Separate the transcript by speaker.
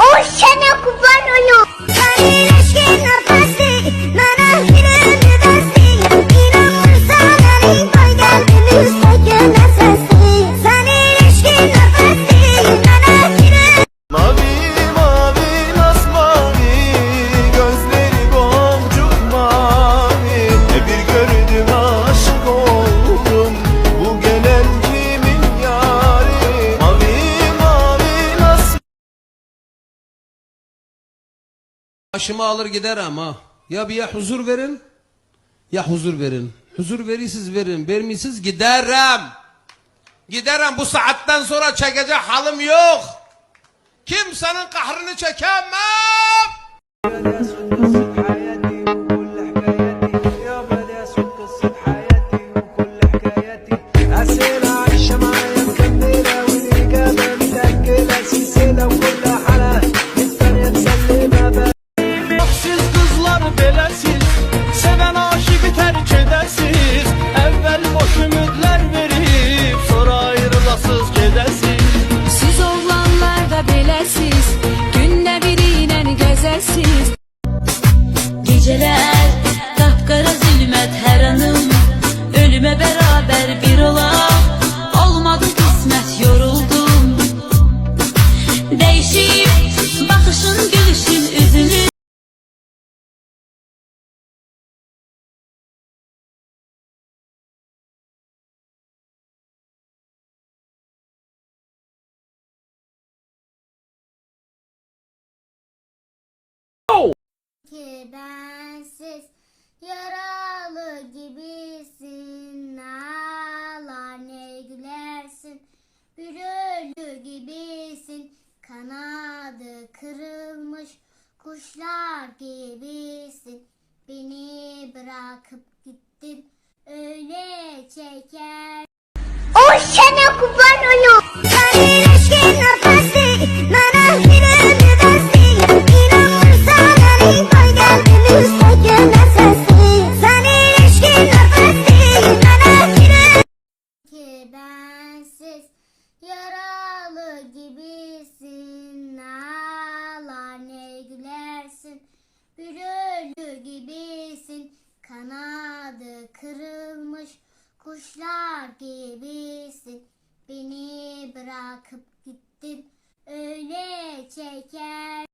Speaker 1: O sana kurban.
Speaker 2: Başımı alır giderim ha. Ya bir ya huzur verin ya huzur verin. Huzur verirsiniz verin. Vermişsiniz giderim. Giderim bu saatten sonra çekecek halim yok. Kimsenin kahrını çekemem.
Speaker 3: Gecələr qapqara zülmət hər anım. Ölümə bərabər bir olaq Olmadı qismət yoruldum. Değişip
Speaker 1: ki bensiz. Yaralı gibisin ağlar ne gülersin bir ölü gibisin kanadı kırılmış kuşlar gibisin. Beni bırakıp gittin öyle çeker. O sana kurban oluyor. Kuşlar gibisin beni bırakıp gittin öyle çeker.